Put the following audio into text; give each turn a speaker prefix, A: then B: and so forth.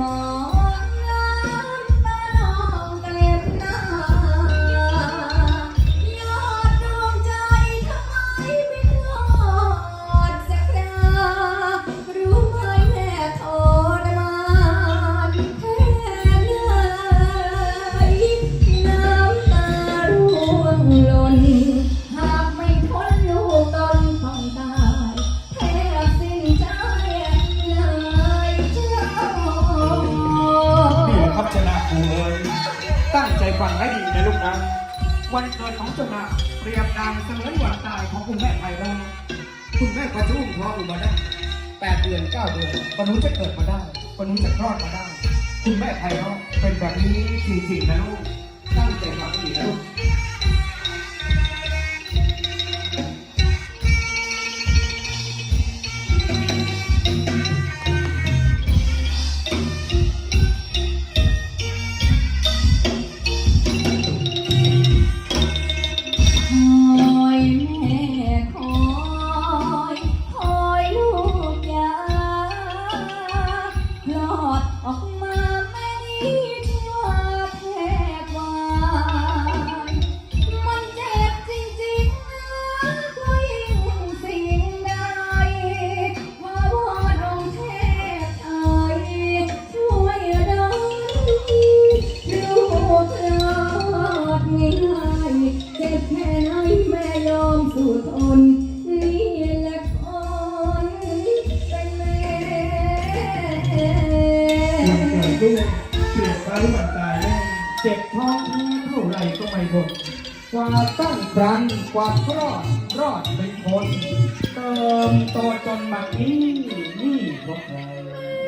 A: ม งใจ
B: ฟังให้ดีนะลูกนะ วันเกิดของจุนะเปรียบดังเสมือนวันตายของคุณแม่ไพเราะคุณแม่ประชุมท้องอุมาได้แปดเดือนเก้าเดือนปนุษย์จะเกิดมาได้ปนุษย์จะคลอดมาได้ คุณแม่ไพเราะเป็นแบบนี้จริงๆนะลูกตั้งใจฟังให้ดีนะลูก
A: ค เราบัน
B: ตายแน่เจ็บท้องเท่าไรก็ไม่ทนกว่าตั้งครันกว่ารอดรอดเป็นคน เติมโตจนบัดนี้นี่พวกเรา
A: แม่